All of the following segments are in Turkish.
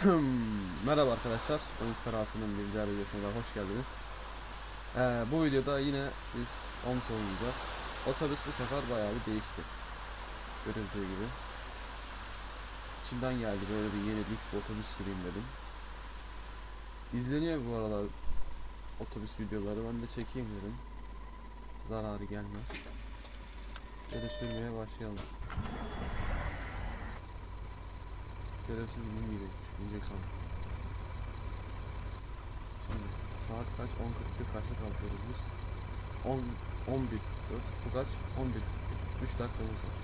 Merhaba arkadaşlar, Umut Karası'nın bir diğer videosuna hoş geldiniz. Ee, bu videoda yine biz OMS oynayacağız. Otobüs bu sefer bayağı bir değişti. Görüldüğü gibi. İçimden geldi böyle bir yeni bir otobüs süreyim dedim. İzleniyor bu aralar otobüs videoları, ben de çekeyim dedim. Zararı gelmez. Böyle sürmeye başlayalım. Şerefsiz binmeyecekmiş. Binecek sandım. Şimdi saat kaç? 10.41 kaçta kalkıyoruz biz? 10 11 4 bu kaç? 11 3 dakikamız var.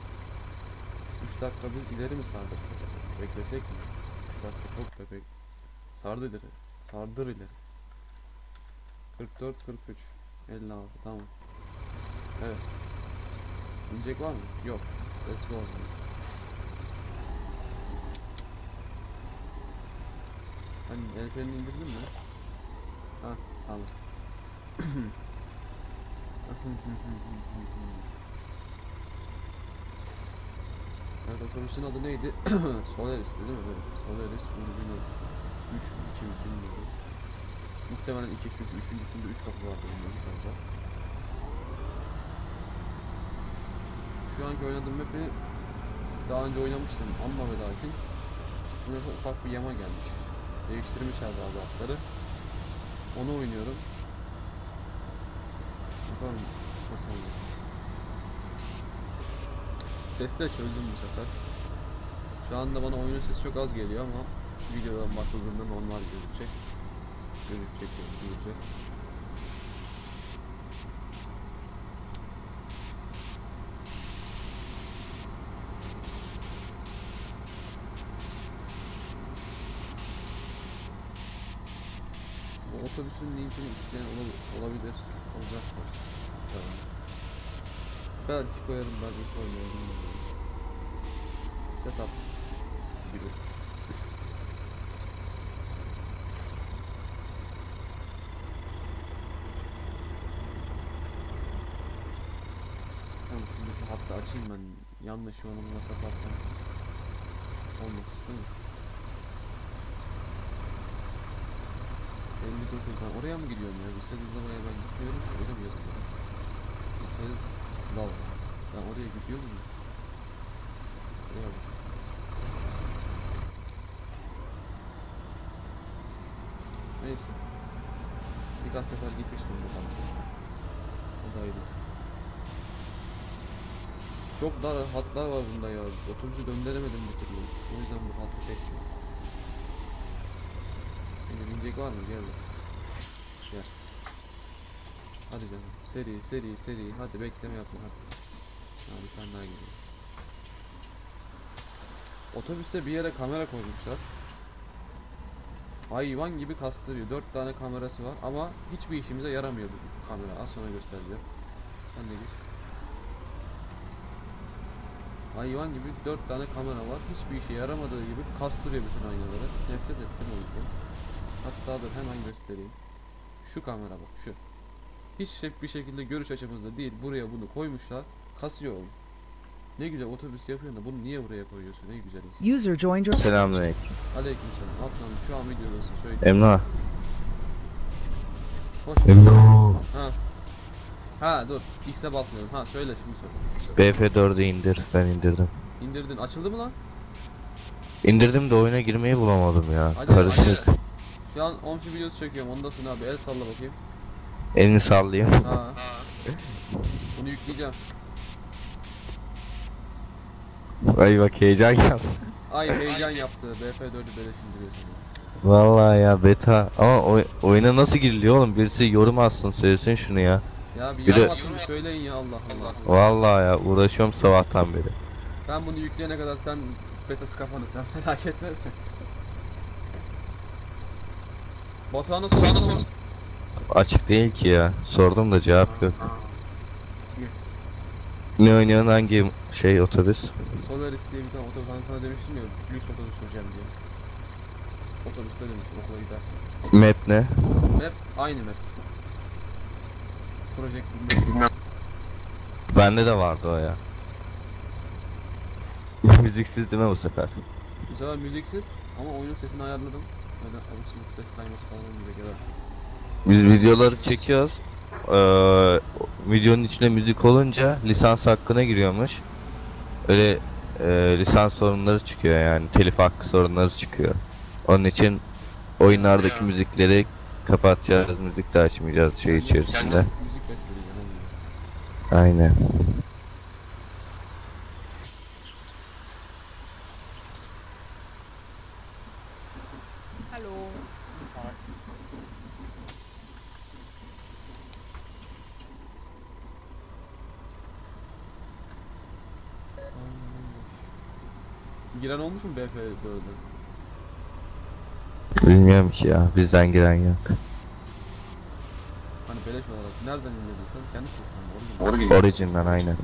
3 dakika biz ileri mi sardık? Beklesek mi? 3 dakika çok bebek. Sardı ileri. Sardır ileri. 44 43 56 tamam. Evet. İnecek var mı? Yok. Let's go. Hani el frenini indirdin mi? Ha tamam. evet otobüsün adı neydi? Solaris'ti değil mi? Böyle? Solaris Urbino 3 mü 2 mi bilmiyorum. Muhtemelen 2 çünkü üçüncüsünde 3 kapı vardı bunun yukarıda. Şu anki oynadığım map'i daha önce oynamıştım ama ve lakin Burada ufak bir yama gelmiş. Değiştirmişler bazı hatları. Onu oynuyorum. Bakalım nasıl olacak. Sesi de çözdüm bu sefer. Şu anda bana oyunun sesi çok az geliyor ama videodan bakıldığında normal gözükecek. Gözükecek, gözükecek. Bu otobüsün linkini isteyen ola- olabilir. Olacak mı? Tamam. Belki koyarım belki koymuyorum. Setup gibi. Tamam şimdi şu hattı açayım ben. Yanlış yolumda satarsam olmaz değil mi? 59 ben oraya mı gidiyorum ya? Ses oraya ben gitmiyorum öyle mi yazılıyor? Bir ses Slav. Ben oraya gidiyor muyum? Oraya bak. Neyse. Birkaç sefer gitmiştim bu tarafa. O da ayrısı. Çok dar hatlar var bunda ya. Otobüsü döndüremedim bir türlü. O yüzden bu hattı seçtim. Binecek var mı? Gel. bak. Gel. Hadi canım. Seri seri seri. Hadi bekleme yapma hadi. Ha bir tane daha geliyor. Otobüste bir yere kamera koymuşlar. Hayvan gibi kastırıyor. Dört tane kamerası var ama hiçbir işimize yaramıyor bu kamera. Az sonra göstereceğim. Sen de gir. Hayvan gibi dört tane kamera var. Hiçbir işe yaramadığı gibi kastırıyor bütün aynaları. Nefret ettim o yüzden. Hatta dur hemen göstereyim. Şu kamera bak şu. Hiç şek bir şekilde görüş açımızda değil. Buraya bunu koymuşlar. Kasıyor oğlum. Ne güzel otobüs yapıyorsun da bunu niye buraya koyuyorsun? Ne güzel insan. User joined your Selamünaleyküm. Aleykümselam. Atlan şu an videodasın. Söyle. Emrah. Hoş geldin. Emrah. Ha. Ha dur. X'e basmıyorum. Ha söyle şimdi söyle. BF4'ü indir. Ben indirdim. İndirdin. Açıldı mı lan? İndirdim de oyuna girmeyi bulamadım ya. Acele, Karışık. acele. Şu an omçu videosu çekiyorum. Ondasın abi. El salla bakayım. Elini sallıyor. Ha. Bunu yükleyeceğim. Ay bak heyecan yaptı. Ay heyecan yaptı. BF4'ü beleş indiriyor seni. Vallahi ya beta. Ama oy- oyuna nasıl giriliyor oğlum? Birisi yorum atsın söylesin şunu ya. Ya bir Bir de- bir söyleyin ya Allah Allah. Vallahi ya uğraşıyorum sabahtan beri. Ben bunu yükleyene kadar sen betası kafanı sen merak etme. Batuhan'a mu? Açık değil ki ya. Sordum da cevap yok. Ne oynuyorsun hangi şey otobüs? Solaris diye bir tane otobüs hani sana demiştim ya lüks otobüs süreceğim diye. Otobüste demiştim okula giderken. Map ne? Map aynı map. Project map. Bende de vardı o ya. Müziksiz değil mi bu sefer? Bu sefer müziksiz ama oyunun sesini ayarladım. Öyle abuk subuk ses kayması falan olmayacak ya da. Biz videoları çekiyoruz. Ee, videonun içine müzik olunca lisans hakkına giriyormuş. Öyle e, lisans sorunları çıkıyor yani telif hakkı sorunları çıkıyor. Onun için oyunlardaki müzikleri kapatacağız, müzik de açmayacağız şey içerisinde. Aynen. Hallo. Giren olmuş mu BF 4'e? Bilmiyorum ki ya bizden giren yok. Hani beleş olarak nereden inledin sen? Kendi sesinden mi? Orada Origin'den aynen.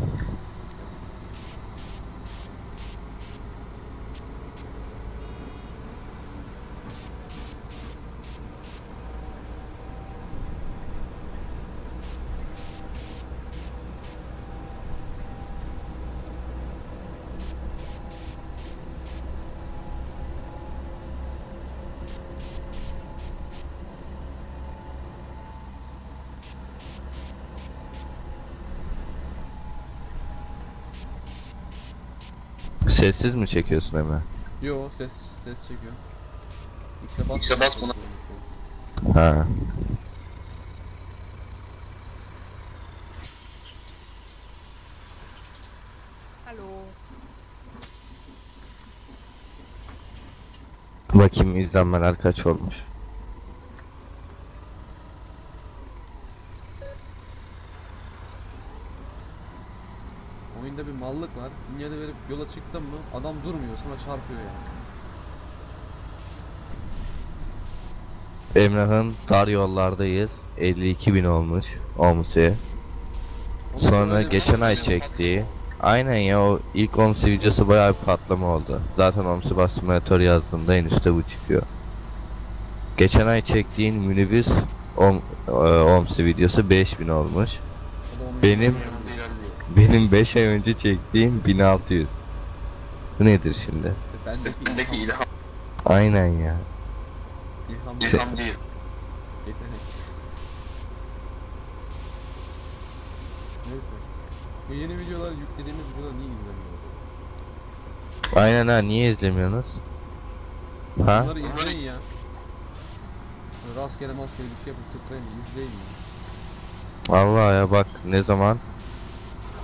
Sessiz mi çekiyorsun Emre? Yo ses ses çekiyor. X'e bas. X'e bas buna. Ha. Hallo. Bakayım izlenmeler kaç olmuş. Oyunda bir mallık var. Sinyali verip yola çıktın mı adam durmuyor sana çarpıyor yani. Emrah'ın dar yollardayız. 52 bin olmuş Omsi. Sonra geçen ay çektiği. Aynen ya o ilk Omsi videosu bayağı bir patlama oldu. Zaten Omsi Bus Simulator yazdığında en üstte bu çıkıyor. Geçen ay çektiğin minibüs Om, e, Omsi videosu 5000 olmuş. Benim-. Benim 5 ay önce çektiğim 1600. Bu nedir şimdi? İşte bendeki, ilham, Aynen ya. ilham, ilham değil. yetenek. Neyse. Bu yeni videolar yüklediğimiz videolar niye izlemiyoruz? Aynen ha niye izlemiyorsunuz? Ha? Bunları izleyin ya. Rastgele maskeli bir şey yapıp tıklayın izleyin ya. Vallahi ya bak ne zaman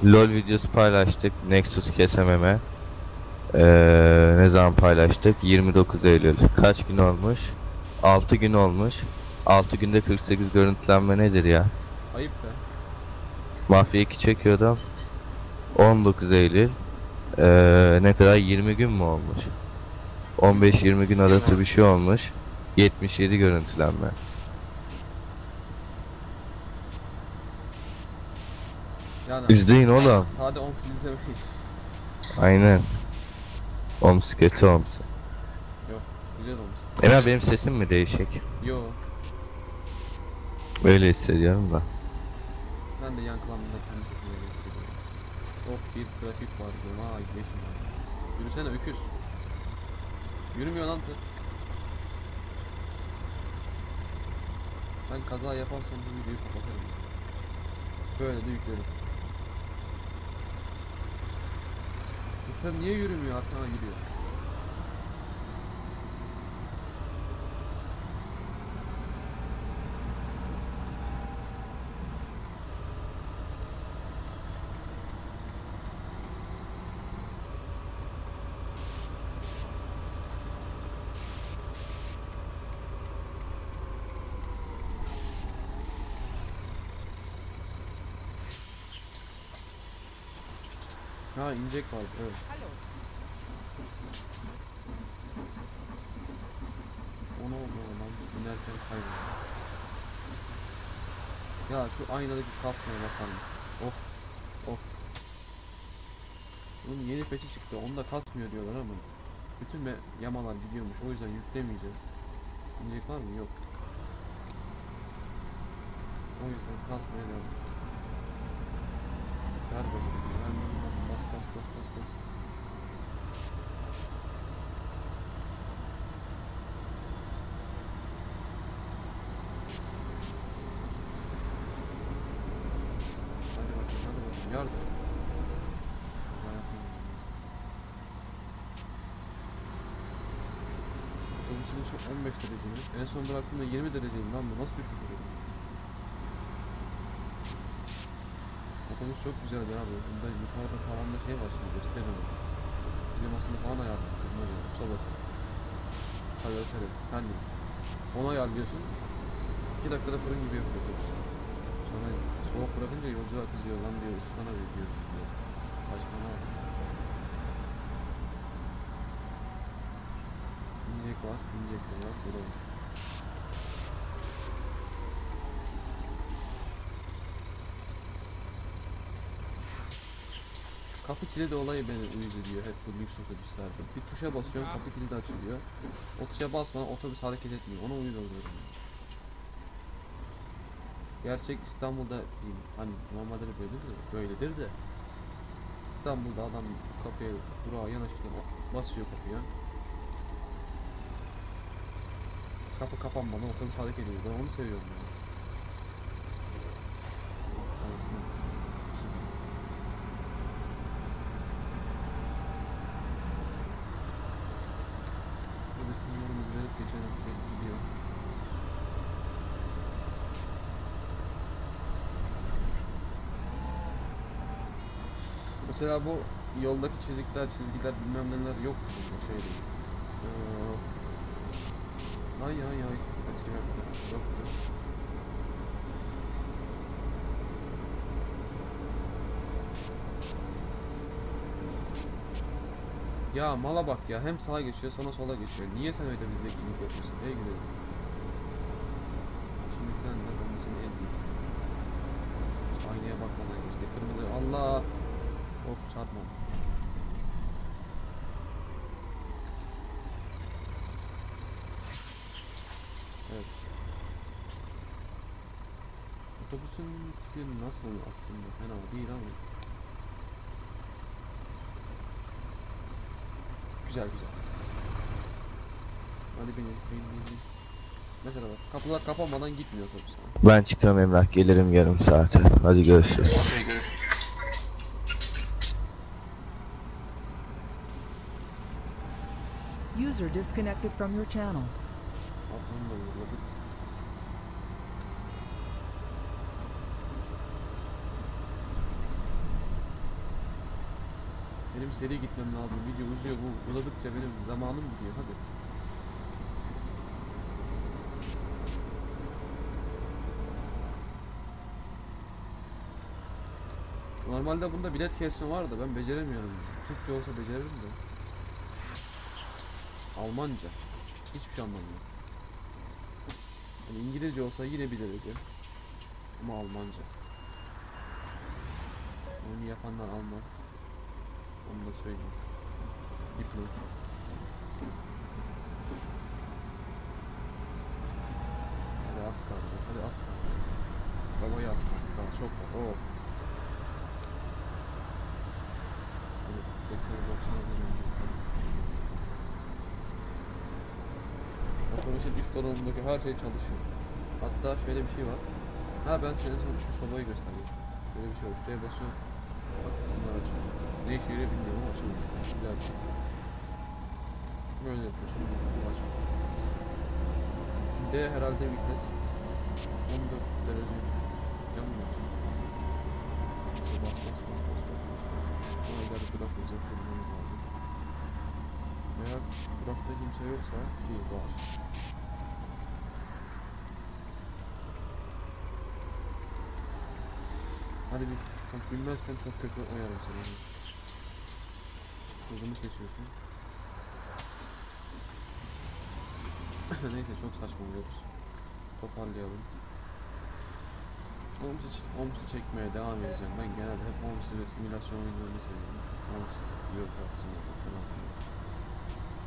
LoL videosu paylaştık Nexus kesememe. Ee, ne zaman paylaştık? 29 Eylül. Kaç gün olmuş? 6 gün olmuş. 6 günde 48 görüntülenme nedir ya? Ayıp be. Mafya 2 çekiyordum. 19 Eylül. Ee, ne kadar 20 gün mü olmuş? 15-20 gün arası bir şey olmuş. 77 görüntülenme. İzleyin oğlum. Sade omuz izlemeyin. Aynen. Oms kötü oms. Güzel omuz. Emel benim sesim mi değişik? Yo. Öyle hissediyorum da. Ben de yankılandığımda kendi sesimi öyle hissediyorum. Of bir trafik var diyorum. Aa. Yürüsene öküz. Yürümüyor lan tır. Ben kaza yaparsam bu videoyu kapatırım. Böyle de yüklerim. Tır niye yürümüyor arkana gidiyor. Ha inecek var evet. Ona oldu lan inerken kayboldu. Ya şu aynadaki kasmaya bakar mısın? Of of. Bunun yeni peçi çıktı onda kasmıyor diyorlar ama bütün me- yamalar gidiyormuş o yüzden yüklemeyeceğim. İnecek var mı? Yok. O yüzden kasmaya devam. Ver gazı. Ver, ver, ver. Bas bas bas bas bas. İçi 15 derece mi? En son bıraktığımda 20 dereceydi lan bu nasıl düşmüş oraya? Otobüs çok güzeldi abi. Bunda yukarıda tavanda şey var şimdi gösteririm. Klimasını falan ayarladım. Buna göre. Sobası. Kaloriferi. Neyse. Onu ayarlıyorsun. 2 dakikada fırın gibi yapıyor otobüs. Sonra soğuk bırakınca yolcular kızıyor lan diyor ıssana diyor. Saçmalama. İnecek var, inecek de var. Duralım. Kapı kilidi olayı beni uyuz ediyor hep bu lüks otobüslerde. Bir tuşa basıyorum kapı kilidi açılıyor. O tuşa basmadan otobüs hareket etmiyor. Oluyorum. ya. Gerçek İstanbul'da değil. Hani normalde de böyledir de, böyledir de. İstanbul'da adam kapıya durağa yanaşırken basıyor kapıya. Kapı kapanmadan otobüs hareket ediyor. Ben onu seviyorum yani. Mesela bu yoldaki çizikler, çizgiler bilmem neler yok şey değil. Ee, ay ay ay eski map'te yoktu. Ya mala bak ya hem sağa geçiyor sonra sola geçiyor. Niye sen öyle bir zekilik yapıyorsun? Ey gideriz. Şimdi bir tane de ben de seni ezeyim. Şu Aynaya bakmadan geçti. Kırmızı Allah. Of çarpma. Evet. Otobüsün tipi nasıl aslında fena değil ama. Güzel güzel. Hadi binin, binin, binin. Mesela bak kapılar kapanmadan gitmiyor otobüs. Ben çıkıyorum Emrah gelirim yarım saate. Hadi görüşürüz. User disconnected from your channel. Benim seri gitmem lazım. Video uzuyor bu. Uzadıkça benim zamanım gidiyor. Hadi. Normalde bunda bilet kesme var da ben beceremiyorum. Türkçe olsa beceririm de. Almanca. Hiçbir şey anlamıyorum. Hani İngilizce olsa yine derece. Ama Almanca. Onu yapanlar Alman. Onu da söyleyeyim. Diplom. Hadi az kaldı. Hadi az kaldı. Babayı az kaldı. Daha çok var. Oh. Hadi 80 90 Otobüsün üst dolabındaki her şey çalışıyor. Hatta şöyle bir şey var. Ha ben size şu sobayı göstereyim. Şöyle bir şey var. Şuraya basıyorum. Bak bunlar açılıyor. Ne işe yarıyor bilmiyorum ama açılıyor. Güzel bir şey. Böyle yapıyorsun. Açıyor. D herhalde vites 14 derece açıyor? Neyse bas bas bas bas bas. Ona ileride durak olacak. Bilmemiz lazım. Eğer durakta kimse yoksa ki var. Hadi bir bilmezsen çok kötü oyarım seni. Hızımı kesiyorsun. Neyse çok saçmalıyoruz. Toparlayalım. Homes'u, ç- Homes'u çekmeye devam edeceğim. Ben genelde hep Homes'u ve simülasyon oyunlarını seviyorum. Simulator falan filan.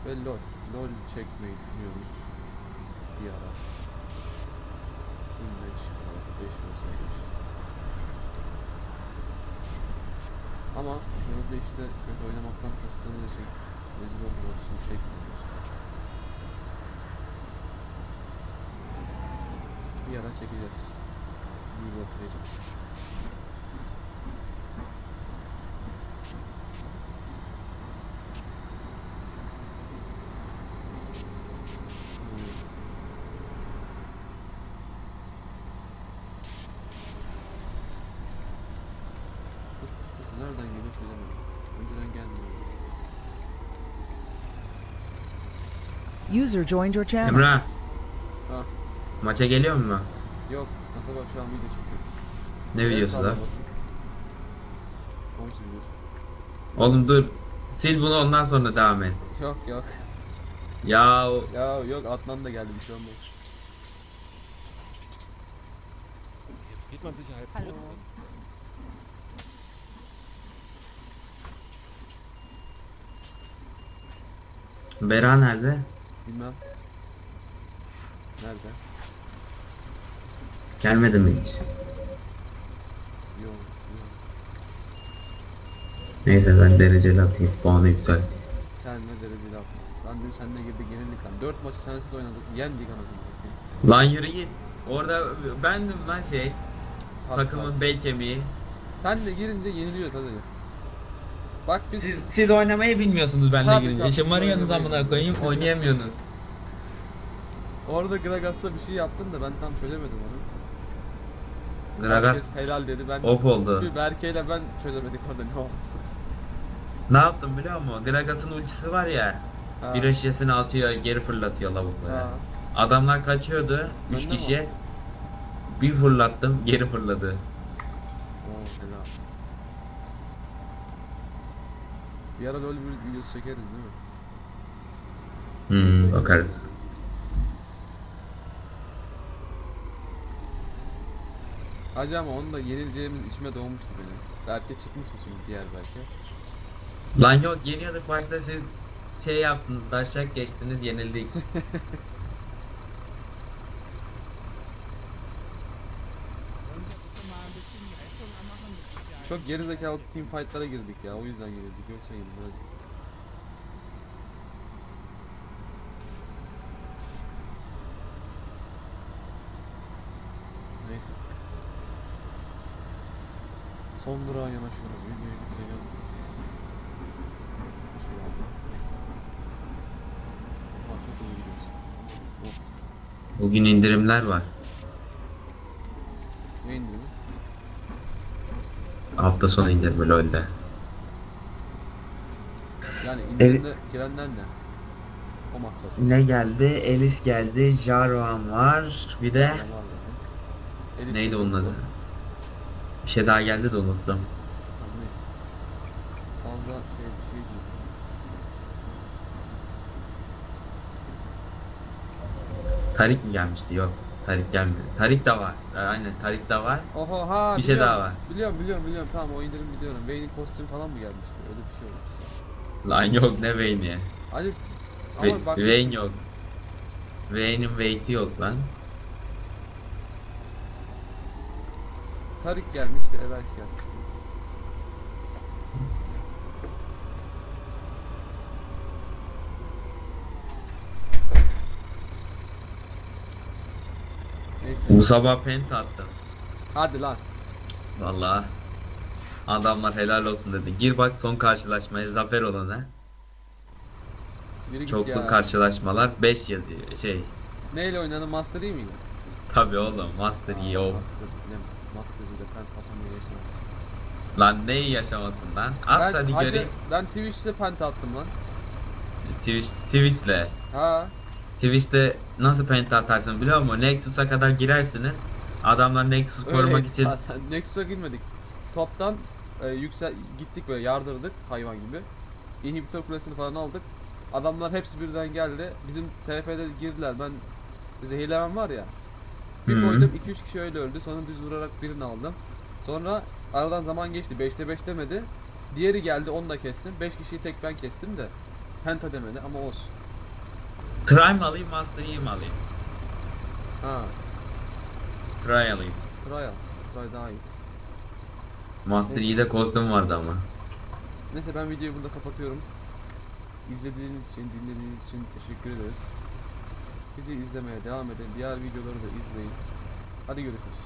Ve LoL. LoL çekmeyi düşünüyoruz. Bir ara. Team match olarak 5 vs 5. Ama LoL'de işte kötü oynamaktan kıstığımız için rezil olmamak için çekmiyoruz. Bir ara çekeceğiz. Bir bakacağız. çözemedim. Önceden gelmiyor. User joined your channel. Emrah. Ha. Maça geliyor mu? Yok. Ata bak şu an video çekiyor. Ne videosu da? Oğlum dur. Sil bunu ondan sonra devam et. Yok yok. Ya Ya yok Adnan da geldi bir şey olmaz. Geht man Sicherheit Hallo. Bera nerede? Bilmem. Nerede? Gelmedi mi hiç? Yok. yok. Neyse ben dereceli atayım. Puanı yükselteyim. Kendine dereceli atma. Lan dün seninle girdik yenildik lan. 4 maçı sensiz oynadık. Yendik anasını. Lan yürü git. Orada bendim lan şey. Hak, Takımın hak. bel kemiği. Sen de girince yeniliyoruz hadi. Bak biz Siz, siz oynamayı bilmiyorsunuz benimle Tabii, girince. tabii, Şımarıyorsunuz oynamayı amına koyayım oynayamıyorsunuz. orada Gragas'ta bir şey yaptın da ben tam çözemedim onu. Gragas Herkes helal dedi ben. op oldu. Berke'yle ben çözemedik orada ne oldu. Ne yaptım biliyor musun? Gragas'ın ultisi var ya. Ha, Bir eşyasını atıyor geri fırlatıyor lavuklara. Adamlar kaçıyordu. Üç Bende mi kişi. Bir fırlattım geri fırladı. Oo, helal. Bir ara bir videosu çekeriz değil mi? Hmm, bakarız. Hacı ama onu da yenileceğimiz içime doğmuştu benim. Berke çıkmıştı çünkü diğer Berke. Lan yok yeniyorduk başta siz şey yaptınız, daşak geçtiniz, yenildik. Çok gerizekalı team fight'lara girdik ya o yüzden yenildik yoksa yenilmezdik. Neyse. Son durağa yanaşıyoruz. Videoyu bitireceğim. Şu Bugün indirimler var. ne indi mi? Hafta sonu indirimi LoL'de. Yani indirimde gelenler ne? O maksat. Ne geldi? Elis geldi, Jarvan var. Bir de? Elif neydi onun adı? Bir şey daha geldi de unuttum. Fazla şey bir şey değil. Tarik mi gelmişti? Yok. Tarik gelmedi. Tarik de var. Ee, Aynen Tarik de var. Oho ha Bir şey biliyorum. daha var. Biliyorum biliyorum biliyorum tamam o indirim biliyorum. Vayne'in kostümü falan mı gelmişti? Öyle bir şey olmuş. Lan yok ne Vayne'i. Hadi ama bak Vayne yok. Vayne'in Vayne'i yok lan. Tarik gelmişti, Evers gelmişti. Neyse. Bu sabah pent attım. Hadi lan. Vallahi. Adamlar helal olsun dedi. Gir bak son karşılaşmaya zafer. Yürü git Çoklu ya. karşılaşmalar 5 yazıyor. Şey Neyle oynadın? Master iyi miydi? tabi oğlum Master iyi Aa, o. Master, ne? Master bir de ben kafamda yaşamaz. Lan neyi yaşamasın lan? At ben, hadi hacı, göreyim. ben Twitch'te penta attım lan. Twitch, Twitch'le. Ha. Twitch'te nasıl penta atarsın biliyor musun? Nexus'a kadar girersiniz. Adamlar Nexus korumak için zaten. Nexus'a girmedik. Toptan e, yüksel gittik böyle yardırdık hayvan gibi. İnhibitör kulesini falan aldık. Adamlar hepsi birden geldi. Bizim TF'de girdiler. Ben zehirlemem var ya. Bir hı. koydum 2-3 kişi öyle öldü. Sonra düz vurarak birini aldım. Sonra aradan zaman geçti. 5'te 5 demedi. Diğeri geldi onu da kestim. 5 kişiyi tek ben kestim de. Penta demedi ama olsun. Try mı alayım Master Yi mi alayım? Ha. Try alayım. Trial. Try daha iyi. Master. Yi'de kostüm vardı ama. Neyse ben videoyu burada kapatıyorum. İzlediğiniz için, dinlediğiniz için teşekkür ederiz. Bizi izlemeye devam edin. Diğer videoları da izleyin. Hadi görüşürüz.